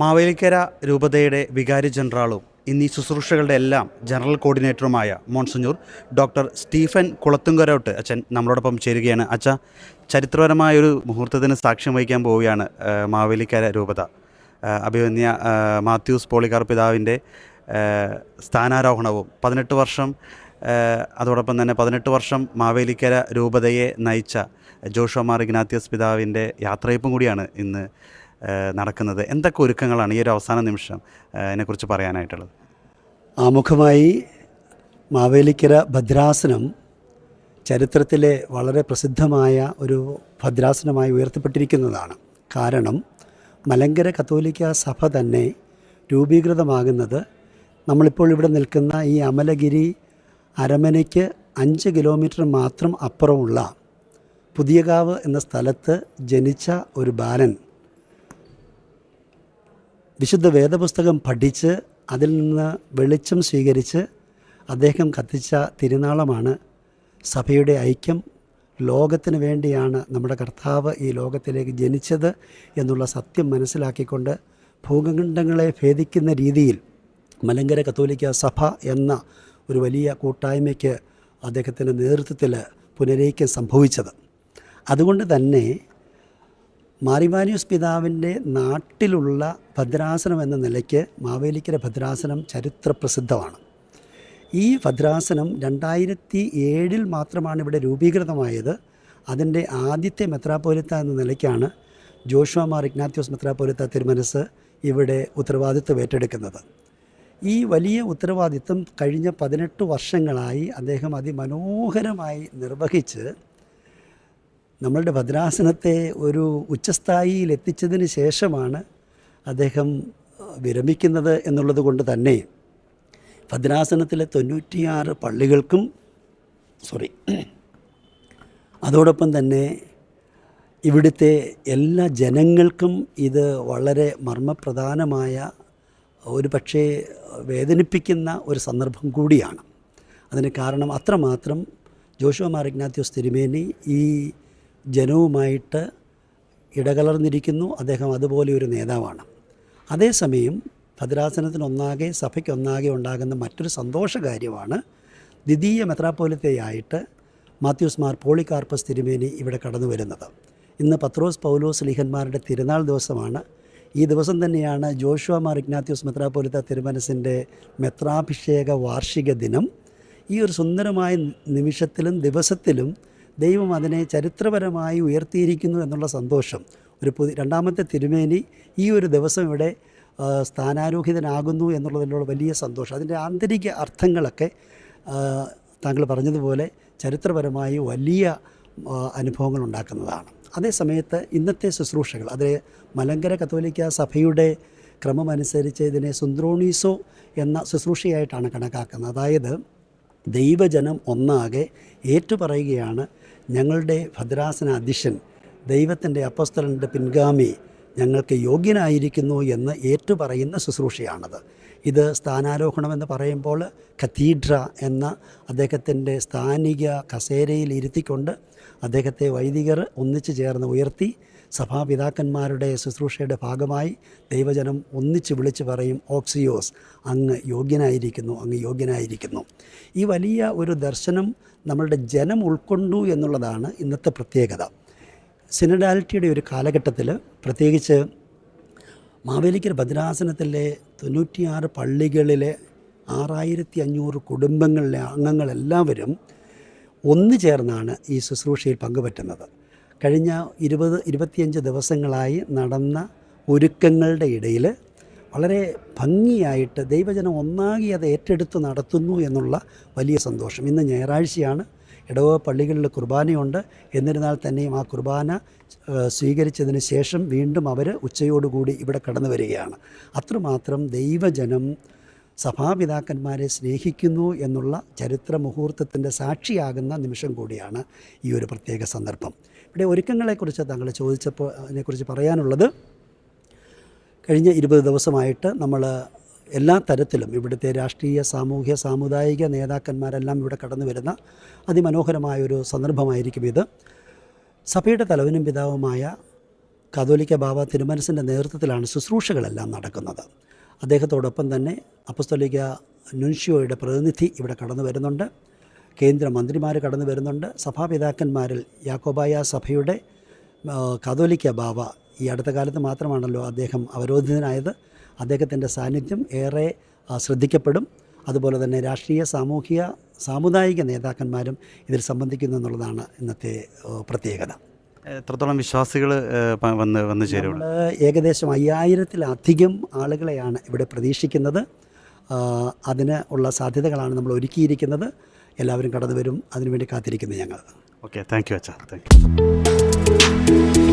മാവേലിക്കര രൂപതയുടെ വികാരി ജനറാളും ഇന്നീ ശുശ്രൂഷകളുടെ എല്ലാം ജനറൽ കോർഡിനേറ്ററുമായ മോൺസഞ്ഞൂർ ഡോക്ടർ സ്റ്റീഫൻ കുളത്തുങ്കരോട്ട് അച്ഛൻ നമ്മളോടൊപ്പം ചേരുകയാണ്. അച്ഛ ചരിത്രപരമായ ഒരു മുഹൂർത്തത്തിന് സാക്ഷ്യം വഹിക്കാൻ പോവുകയാണ് മാവേലിക്കര രൂപത. അഭിമന്യ മാത്യൂസ് പോളിക്കാർ പിതാവിന്റെ സ്ഥാനാരോഹണവും പതിനെട്ട് വർഷം അതോടൊപ്പം തന്നെ പതിനെട്ട് വർഷം മാവേലിക്കര രൂപതയെ നയിച്ച ജോഷോമാർ ഇഗ്നാത്യസ് പിതാവിന്റെ യാത്രയപ്പും കൂടിയാണ് ഇന്ന് നടക്കുന്നത്? എന്തൊക്കെ ഒരുക്കങ്ങളാണ് ഈ ഒരു അവസാന നിമിഷം അതിനെക്കുറിച്ച് പറയാനായിട്ടുള്ളത്? ആമുഖമായി മാവേലിക്കര ഭദ്രാസനം ചരിത്രത്തിലെ വളരെ പ്രസിദ്ധമായ ഒരു ഭദ്രാസനമായി ഉയർത്തപ്പെട്ടിരിക്കുന്നതാണ്. കാരണം മലങ്കര കത്തോലിക്ക സഭ തന്നെ രൂപീകൃതമാകുന്നത് നമ്മളിപ്പോൾ ഇവിടെ നിൽക്കുന്ന ഈ അമലഗിരി അരമനയ്ക്ക് അഞ്ച് കിലോമീറ്റർ മാത്രം അപ്പുറമുള്ള പുതിയകാവ് എന്ന സ്ഥലത്ത് ജനിച്ച ഒരു ബാലൻ വിശുദ്ധ വേദപുസ്തകം പഠിച്ച് അതിൽ നിന്ന് വെളിച്ചം സ്വീകരിച്ച് അദ്ദേഹം കത്തിച്ച തിരുനാളമാണ് സഭയുടെ ഐക്യം. ലോകത്തിന് വേണ്ടിയാണ് നമ്മുടെ കർത്താവ് ഈ ലോകത്തിലേക്ക് ജനിച്ചത് എന്നുള്ള സത്യം മനസ്സിലാക്കിക്കൊണ്ട് ഭൂഖണ്ഡങ്ങളെ ഭേദിക്കുന്ന രീതിയിൽ മലങ്കര കത്തോലിക്ക സഭ എന്ന ഒരു വലിയ കൂട്ടായ്മയ്ക്ക് അദ്ദേഹത്തിന്റെ നേതൃത്വത്തിൽ പുനരൈക്യം സംഭവിച്ചത്. അതുകൊണ്ട് തന്നെ മാറിമാനിയോസ് പിതാവിന്റെ നാട്ടിലുള്ള ഭദ്രാസനം എന്ന നിലയ്ക്ക് മാവേലിക്കര ഭദ്രാസനം ചരിത്രപ്രസിദ്ധമാണ്. ഈ ഭദ്രാസനം രണ്ടായിരത്തി ഏഴിൽ മാത്രമാണ് ഇവിടെ രൂപീകൃതമായത്. അതിന്റെ ആദ്യത്തെ മെത്രാപ്പോലിത്ത എന്ന നിലയ്ക്കാണ് ജോഷുവ മാർ ഇഗ്നാത്യോസ് മെത്രാപ്പോലിത്ത തിരുമനസ് ഇവിടെ ഉത്തരവാദിത്വം ഏറ്റെടുക്കുന്നത്. ഈ വലിയ ഉത്തരവാദിത്വം കഴിഞ്ഞ പതിനെട്ട് വർഷങ്ങളായി അദ്ദേഹം അതിമനോഹരമായി നിർവഹിച്ച് നമ്മളുടെ ഭദ്രാസനത്തെ ഒരു ഉച്ചസ്ഥായിയിൽ എത്തിച്ചതിന് ശേഷമാണ് അദ്ദേഹം വിരമിക്കുന്നത് എന്നുള്ളത് കൊണ്ട് തന്നെ ഭദ്രാസനത്തിലെ തൊണ്ണൂറ്റിയാറ് പള്ളികൾക്കും സോറി അതോടൊപ്പം തന്നെ ഇവിടുത്തെ എല്ലാ ജനങ്ങൾക്കും ഇത് വളരെ മർമ്മപ്രധാനമായ ഒരു പക്ഷേ വേദനിപ്പിക്കുന്ന ഒരു സന്ദർഭം കൂടിയാണ്. അതിന് കാരണം അത്രമാത്രം ജോഷുവ മാർ ഇഗ്നാത്യോസ് തിരുമേനി ഈ ജനവുമായിട്ട് ഇടകലർന്നിരിക്കുന്നു. അദ്ദേഹം അതുപോലെ ഒരു നേതാവാണ്. അതേസമയം ഭദ്രാസനത്തിനൊന്നാകെ സഭയ്ക്കൊന്നാകെ ഉണ്ടാകുന്ന മറ്റൊരു സന്തോഷകാര്യമാണ് ദ്വിതീയ മെത്രാപ്പോലിത്തയായിട്ട് മാത്യൂസ് മാർ പോളികാർപ്പസ് തിരുമേനി ഇവിടെ കടന്നു വരുന്നത്. ഇന്ന് പത്രോസ് പൗലോസ് ലിഹന്മാരുടെ തിരുനാൾ ദിവസമാണ്. ഈ ദിവസം തന്നെയാണ് ജോഷുവ മാർ ഇഗ്നാത്യൂസ് മെത്രാപ്പോലിത്ത തിരുമനസിന്റെ മെത്രാഭിഷേക വാർഷിക ദിനം. ഈ ഒരു സുന്ദരമായ നിമിഷത്തിലും ദിവസത്തിലും ദൈവം അതിനെ ചരിത്രപരമായി ഉയർത്തിയിരിക്കുന്നു എന്നുള്ള സന്തോഷം. ഒരു പുതിയ രണ്ടാമത്തെ തിരുമേനി ഈ ഒരു ദിവസം ഇവിടെ സ്ഥാനാരോഹിതനാകുന്നു എന്നുള്ളതിനുള്ള വലിയ സന്തോഷം. അതിന്റെ ആന്തരിക അർത്ഥങ്ങളൊക്കെ താങ്കൾ പറഞ്ഞതുപോലെ ചരിത്രപരമായി വലിയ അനുഭവങ്ങൾ ഉണ്ടാക്കുന്നതാണ്. അതേസമയത്ത് ഇന്നത്തെ ശുശ്രൂഷകൾ അത് മലങ്കര കത്തോലിക്ക സഭയുടെ ക്രമമനുസരിച്ച് ഇതിനെ സുന്ദ്രോണീസോ എന്ന ശുശ്രൂഷയായിട്ടാണ് കണക്കാക്കുന്നത്. അതായത് ദൈവജനം ഒന്നാകെ ഏറ്റുപറയുകയാണ് ഞങ്ങളുടെ ഭദ്രാസന അധ്യക്ഷൻ ദൈവത്തിന്റെ അപ്പസ്തലന്റെ പിൻഗാമി ഞങ്ങൾക്ക് യോഗ്യനായിരിക്കുന്നു എന്ന് ഏറ്റുപറയുന്ന ശുശ്രൂഷയാണത്. ഇത് സ്ഥാനാരോഹണമെന്ന് പറയുമ്പോൾ കത്തീഡ്ര എന്ന അദ്ദേഹത്തിന്റെ സ്ഥാനിക കസേരയിൽ ഇരുത്തിക്കൊണ്ട് അദ്ദേഹത്തെ വൈദികർ ഒന്നിച്ചു ചേർന്ന് ഉയർത്തി സഭാപിതാക്കന്മാരുടെ ശുശ്രൂഷയുടെ ഭാഗമായി ദൈവജനം ഒന്നിച്ച് വിളിച്ചു പറയും ഓക്സിയോസ് അങ്ങ് യോഗ്യനായിരിക്കുന്നു അങ്ങ് യോഗ്യനായിരിക്കുന്നു. ഈ വലിയ ഒരു ദർശനം നമ്മളുടെ ജനം ഉൾക്കൊണ്ടു എന്നുള്ളതാണ് ഇന്നത്തെ പ്രത്യേകത. സിനഡാലിറ്റിയുടെ ഒരു കാലഘട്ടത്തിൽ പ്രത്യേകിച്ച് മാവേലിക്കർ ഭദ്രാസനത്തിലെ തൊണ്ണൂറ്റിയാറ് പള്ളികളിലെ ആറായിരത്തി അഞ്ഞൂറ് കുടുംബങ്ങളിലെ അംഗങ്ങളെല്ലാവരും ഒന്നു ചേർന്നാണ് ഈ ശുശ്രൂഷയിൽ പങ്കുപറ്റുന്നത്. കഴിഞ്ഞ ഇരുപത് ഇരുപത്തിയഞ്ച് ദിവസങ്ങളായി നടന്ന ഒരുക്കങ്ങളുടെ ഇടയിൽ വളരെ ഭംഗിയായിട്ട് ദൈവജനം ഒന്നാകെ അത് ഏറ്റെടുത്ത് നടത്തുന്നു എന്നുള്ള വലിയ സന്തോഷം. ഇന്ന് ഞായറാഴ്ചയാണ്. ഇടവ പള്ളികളിൽ കുർബാനയുണ്ട്. എന്നിരുന്നാൽ തന്നെയും ആ കുർബാന സ്വീകരിച്ചതിന് ശേഷം വീണ്ടും അവർ ഉച്ചയോടുകൂടി ഇവിടെ കടന്നു വരികയാണ്. അത്രമാത്രം ദൈവജനം സഭാപിതാക്കന്മാരെ സ്നേഹിക്കുന്നു എന്നുള്ള ചരിത്ര മുഹൂർത്തത്തിന്റെ സാക്ഷിയാകുന്ന നിമിഷം കൂടിയാണ് ഈ ഒരു പ്രത്യേക സന്ദർഭം. ഇവിടെ ഒരുക്കങ്ങളെക്കുറിച്ച് താങ്കൾ ചോദിച്ചപ്പോൾ അതിനെക്കുറിച്ച് പറയാനുള്ളത് കഴിഞ്ഞ ഇരുപത് ദിവസമായിട്ട് നമ്മൾ എല്ലാ തരത്തിലും ഇവിടുത്തെ രാഷ്ട്രീയ സാമൂഹ്യ സാമുദായിക നേതാക്കന്മാരെല്ലാം ഇവിടെ കടന്നു വരുന്ന അതിമനോഹരമായൊരു സന്ദർഭമായിരിക്കും ഇത്. സഭയുടെ തലവനും പിതാവുമായ കാതോലിക്ക ബാബ തിരുമനസിന്റെ നേതൃത്വത്തിലാണ് ശുശ്രൂഷകളെല്ലാം നടക്കുന്നത്. അദ്ദേഹത്തോടൊപ്പം തന്നെ അപ്പസ്തോലിക നുൻഷിയോയുടെ പ്രതിനിധി ഇവിടെ കടന്നു വരുന്നുണ്ട്. കേന്ദ്രമന്ത്രിമാർ കടന്നു വരുന്നുണ്ട്. സഭാപിതാക്കന്മാരിൽ യാക്കോബായ സഭയുടെ കതോലിക്ക ബാബ ഈ അടുത്ത കാലത്ത് മാത്രമാണല്ലോ അദ്ദേഹം അവരോധിതനായത്. അദ്ദേഹത്തിന്റെ സാന്നിധ്യം ഏറെ ശ്രദ്ധിക്കപ്പെടും. അതുപോലെ തന്നെ രാഷ്ട്രീയ സാമൂഹിക സാമുദായിക നേതാക്കന്മാരും ഇതിൽ സംബന്ധിക്കുന്നു എന്നുള്ളതാണ് ഇന്നത്തെ പ്രത്യേകത. എത്രത്തോളം വിശ്വാസികൾ വന്ന് വന്ന് ചേരും ഏകദേശം അയ്യായിരത്തിലധികം ആളുകളെയാണ് ഇവിടെ പ്രതീക്ഷിക്കുന്നത്. അതിന് ഉള്ള സാധ്യതകളാണ് നമ്മൾ ഒരുക്കിയിരിക്കുന്നത്. എല്ലാവരും കടന്നു വരും. അതിനുവേണ്ടി കാത്തിരിക്കുന്നു ഞങ്ങൾ. ഓക്കെ. താങ്ക് യു അച്ഛാ. Thank you.